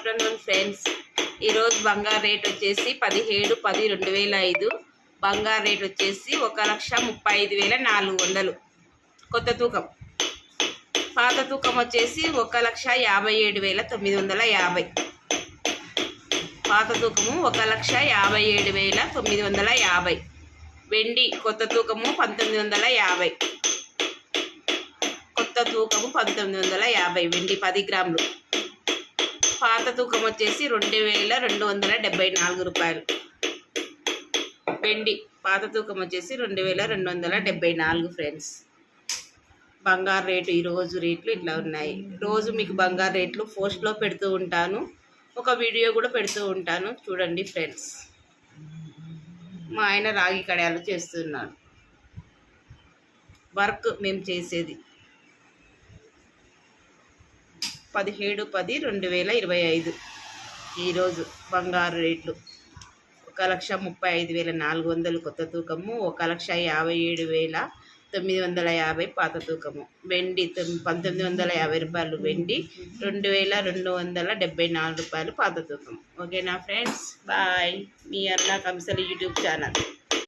Afternoon friends ఈరోజు బంగారు rate వచ్చేసి పదిహేడు పది రెండు వేల ఐదు. బంగారు రేట్ వచ్చేసి ఒక లక్ష ముప్పై ఐదు వేల నాలుగు వందలు. కొత్త తూకం. పాత తూకం వచ్చేసి ఒక లక్ష యాభై ఏడు వేల తొమ్మిది వందల యాభై. పాత తూకము ఒక లక్ష యాభై ఏడు వేల తొమ్మిది వందల యాభై. వెండి కొత్త తూకము పంతొమ్మిది వందల యాభై. కొత్త తూకము పంతొమ్మిది వందల యాభై. వెండి పది గ్రాములు. పాత తూకం వచ్చేసి రెండు వేల రెండు వందల డెబ్బై నాలుగు రూపాయలు. వెండి పాత తూకం వచ్చేసి రెండు వేల రెండు వందల డెబ్బై నాలుగు ఫ్రెండ్స్. బంగారు రేటు ఈరోజు రేట్లు ఇట్లా ఉన్నాయి. రోజు మీకు బంగారు రేట్లు పోస్ట్లో పెడుతూ ఉంటాను. ఒక వీడియో కూడా పెడుతూ ఉంటాను. చూడండి ఫ్రెండ్స్. మా ఆయన రాగి కడయాలు చేస్తున్నాడు. వర్క్ మేము చేసేది. పదిహేడు పది రెండు వేల ఇరవై ఐదు. ఈరోజు బంగారు రేట్లు. ఒక లక్ష ముప్పై ఐదు వేల నాలుగు వందలు కొత్త తూకము ఒక లక్ష యాభై ఏడు వేల తొమ్మిది వందల యాభై పాత తూకము. వెండి పంతొమ్మిది వందల యాభై రూపాయలు వెండి రెండు వేల రెండు వందల డెబ్బై నాలుగు రూపాయలు పాత తూకం ఓకేనా ఫ్రెండ్స్? బాయ్. మీ అర్లా కంసలి యూట్యూబ్ ఛానల్.